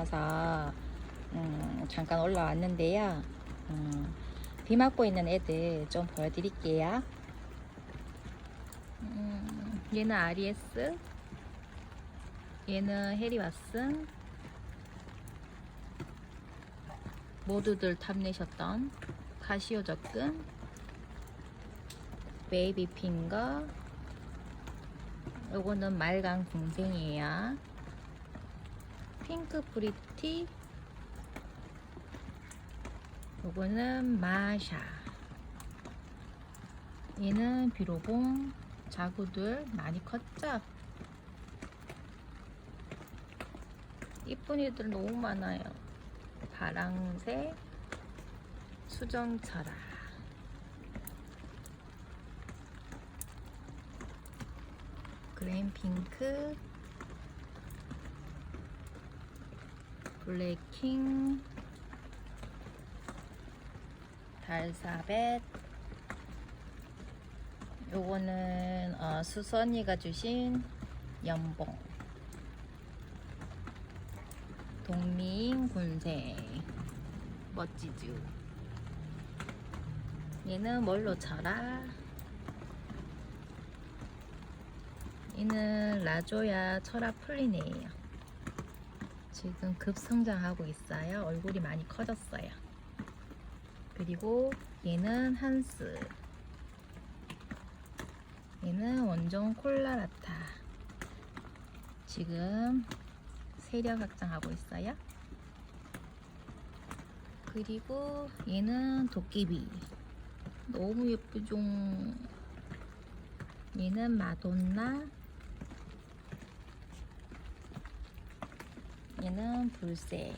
와서 음, 잠깐 올라왔는데요. 음, 비 맞고 있는 애들 좀 보여드릴게요. 음, 얘는 아리에스, 얘는 해리왓슨, 모두들 탐내셨던 카시오 접근, 베이비 핑거, 요거는 말강 공생이에요. 핑크 프리티, 요거는 마샤. 얘는 비로봉 자구들 많이 컸죠? 이쁜 애들 너무 많아요. 파랑새, 수정철아. 그레인 핑크, 블랙킹, 달사벳, 요거는 어, 수선이가 주신 연봉, 동민 군생, 멋지죠. 얘는 뭘로 쳐라? 얘는 라조야 철아 플리네예요. 지금 급성장하고 있어요. 얼굴이 많이 커졌어요. 그리고 얘는 한스. 얘는 원종 콜라라타. 지금 세력 확장하고 있어요. 그리고 얘는 도깨비. 너무 예쁘죠? 얘는 마돈나. 얘는 불새.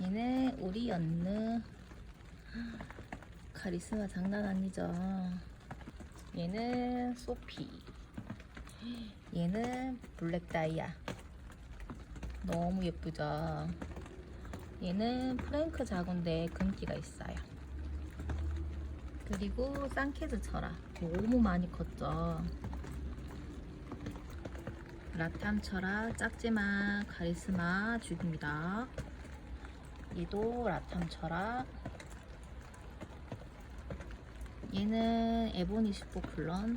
얘는 우리 연느. 카리스마 장난 아니죠? 얘는 소피. 얘는 블랙 다이아. 너무 예쁘죠? 얘는 프랭크 자군데 금기가 있어요. 그리고 쌍캐즈 철아. 너무 많이 컸죠? 라탐 철아 작지만 카리스마 죽입니다. 얘도 라탐 철아. 얘는 에보니 스포플런.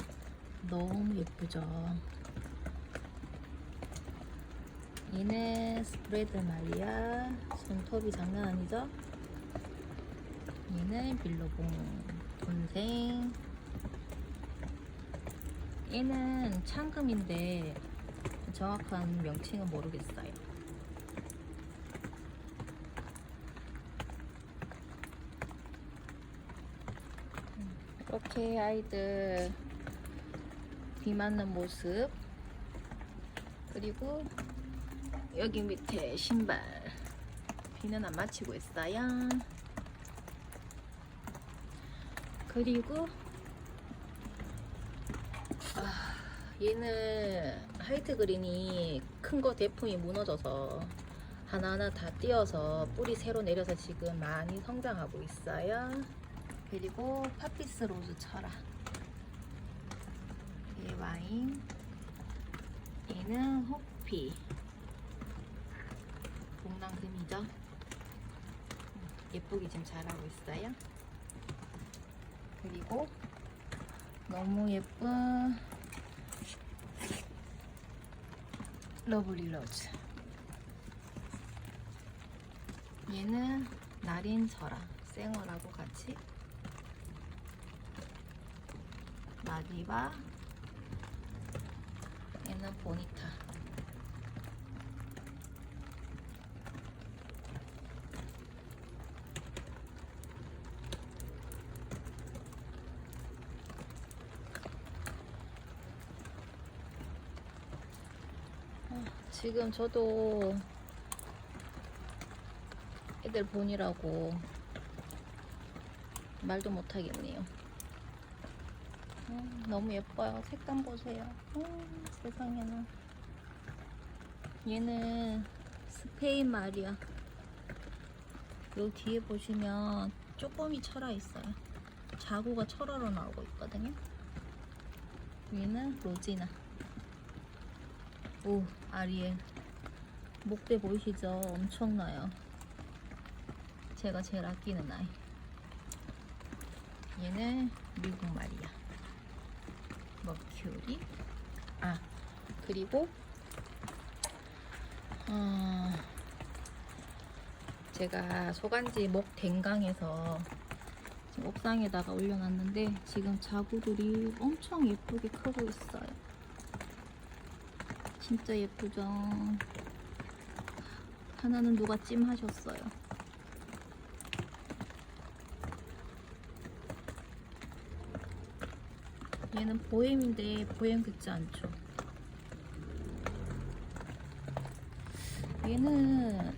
너무 예쁘죠? 얘는 스프레드 마리아 손톱이 장난 아니죠? 얘는 빌로봉 돈생 얘는 창금인데 정확한 명칭은 모르겠어요. 이렇게 아이들. 비 맞는 모습. 그리고 여기 밑에 신발. 비는 안 맞히고 있어요. 그리고 아, 얘는 하이트 그린이 큰 거 대풍이 무너져서 하나하나 다 띄어서 뿌리 새로 내려서 지금 많이 성장하고 있어요. 그리고 파피스 로즈 철아 얘 와인. 얘는 호피. 복랑금이죠? 예쁘게 지금 자라고 있어요. 그리고 너무 예쁜 러블리 로즈. 얘는 나린 철아 생얼하고 같이 마디바 얘는 보니타 아, 지금 저도 애들 보니라고 말도 못하겠네요. 음, 너무 예뻐요. 색감 보세요. 음, 세상에나. 얘는 스페인 말이야. 여기 뒤에 보시면 쪼꼬미 철아 있어요. 자구가 철화로 나오고 있거든요. 얘는 로지나. 오, 아리엘. 목대 보이시죠? 엄청나요. 제가 제일 아끼는 아이. 얘는 미국 말이야. 머큐리. 아, 그리고 어, 제가 소간지 목 댕강에서 지금 옥상에다가 올려놨는데 지금 자구들이 엄청 예쁘게 크고 있어요. 진짜 예쁘죠? 하나는 누가 찜하셨어요. 얘는 보엠인데 보엠 같지 않죠? 얘는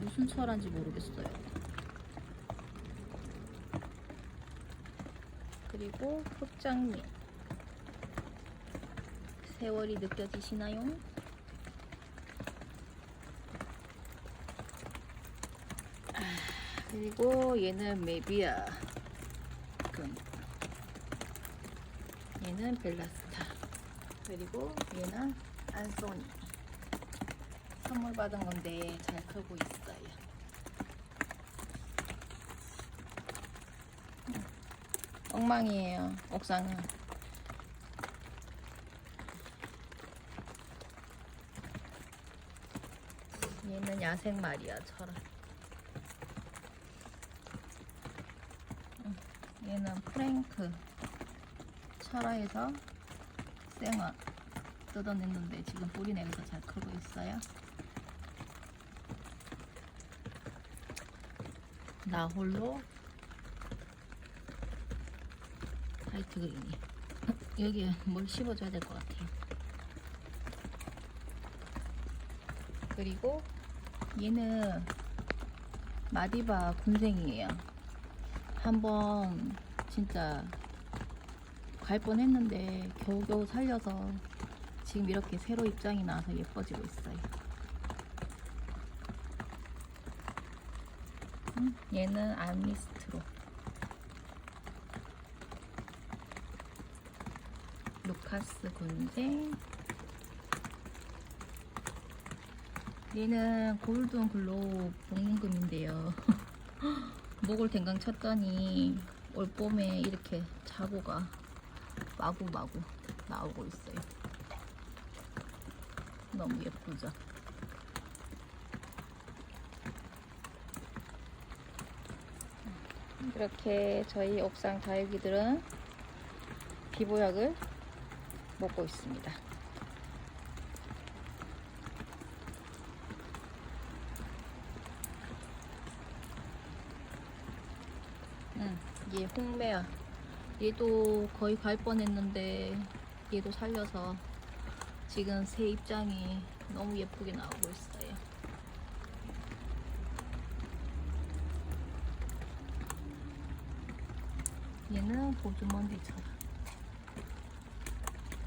무슨 철한지 모르겠어요. 그리고 흑장미 세월이 느껴지시나요? 아, 그리고 얘는 메비아 금 얘는 벨라스타. 그리고 얘는 안소니. 선물 받은 건데 잘 크고 있어요. 음, 엉망이에요 옥상은 얘는 야생 말이야 음, 얘는 프랭크 철화에서 생화 뜯어냈는데 지금 뿌리 내려서 잘 크고 있어요. 나 홀로 화이트 그린이 여기에 뭘 씹어줘야 될 것 같아요. 그리고 얘는 마디바 군생이에요. 한번 진짜 갈 뻔했는데 겨우겨우 살려서 지금 이렇게 새로 입장이 나와서 예뻐지고 있어요. 음, 얘는 아미스트로. 루카스 군생. 얘는 골든 글로우 복문금인데요. 목을 댕강 쳤더니 올 봄에 이렇게 자고가 마구마구 나오고 있어요. 너무 예쁘죠? 이렇게 저희 옥상 다육이들은 비보약을 먹고 있습니다. 얘 홍매야. 얘도 거의 갈 뻔했는데 얘도 살려서 지금 새 입장이 너무 예쁘게 나오고 있어요. 얘는 보즈먼디처럼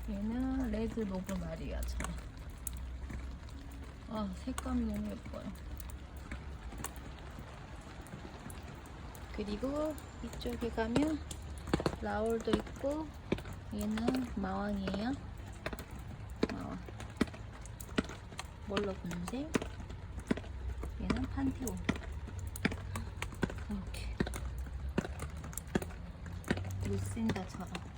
얘는 레드 노블 마리아처럼 아 색감이 너무 예뻐요. 그리고 이쪽에 가면 라울도 있고 얘는 마왕이에요. 마왕. 몰로 분색. 얘는 판테온. 이렇게. 루신다처럼.